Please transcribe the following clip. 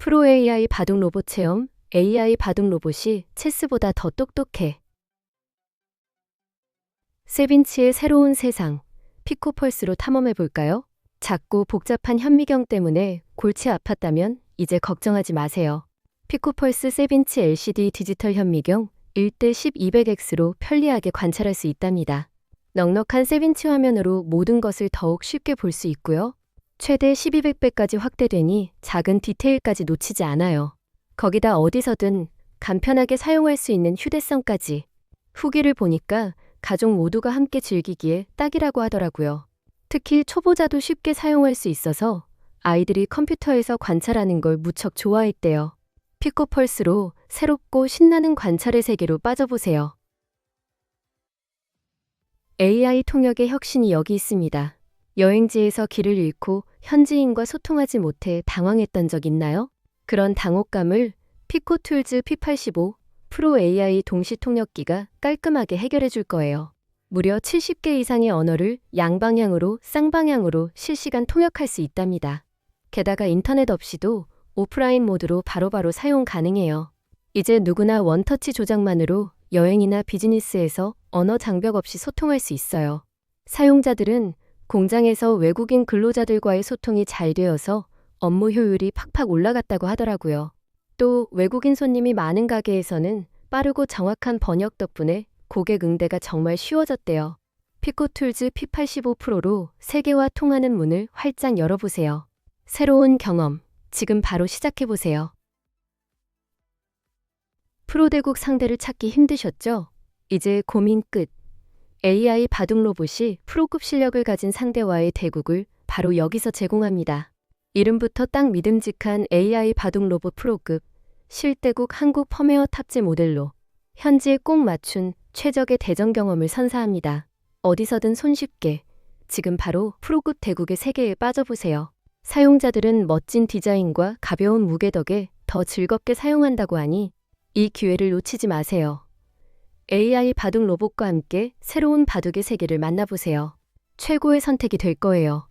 프로 AI 바둑 로봇 체험 AI 바둑 로봇이 체스보다 더 똑똑해. 세빈치의 새로운 세상 피코펄스로 탐험해 볼까요? 작고 복잡한 현미경 때문에 골치 아팠다면 이제 걱정하지 마세요. 피코펄스 세빈치 LCD 디지털 현미경 1대 1200X로 편리하게 관찰할 수 있답니다. 넉넉한 세빈치 화면으로 모든 것을 더욱 쉽게 볼 수 있고요. 최대 1200배까지 확대되니 작은 디테일까지 놓치지 않아요. 거기다 어디서든 간편하게 사용할 수 있는 휴대성까지. 후기를 보니까 가족 모두가 함께 즐기기에 딱이라고 하더라고요. 특히 초보자도 쉽게 사용할 수 있어서 아이들이 컴퓨터에서 관찰하는 걸 무척 좋아했대요. 피코펄스로 새롭고 신나는 관찰의 세계로 빠져보세요. AI 통역의 혁신이 여기 있습니다. 여행지에서 길을 잃고 현지인과 소통하지 못해 당황했던 적 있나요? 그런 당혹감을 피코툴즈 P85 프로 AI 동시 통역기가 깔끔하게 해결해 줄 거예요. 무려 70개 이상의 언어를 양방향으로 쌍방향으로 실시간 통역할 수 있답니다. 게다가 인터넷 없이도 오프라인 모드로 바로바로 사용 가능해요. 이제 누구나 원터치 조작만으로 여행이나 비즈니스에서 언어 장벽 없이 소통할 수 있어요. 사용자들은 공장에서 외국인 근로자들과의 소통이 잘 되어서 업무 효율이 팍팍 올라갔다고 하더라고요. 또 외국인 손님이 많은 가게에서는 빠르고 정확한 번역 덕분에 고객 응대가 정말 쉬워졌대요. 피코툴즈 P85 프로로 세계와 통하는 문을 활짝 열어보세요. 새로운 경험, 지금 바로 시작해보세요. 프로대국 상대를 찾기 힘드셨죠? 이제 고민 끝. AI 바둑 로봇이 프로급 실력을 가진 상대와의 대국을 바로 여기서 제공합니다. 이름부터 딱 믿음직한 AI 바둑 로봇 프로급 실대국 한국 펌웨어 탑재 모델로 현지에 꼭 맞춘 최적의 대전 경험을 선사합니다. 어디서든 손쉽게 지금 바로 프로급 대국의 세계에 빠져보세요. 사용자들은 멋진 디자인과 가벼운 무게 덕에 더 즐겁게 사용한다고 하니 이 기회를 놓치지 마세요. AI 바둑 로봇과 함께 새로운 바둑의 세계를 만나보세요. 최고의 선택이 될 거예요.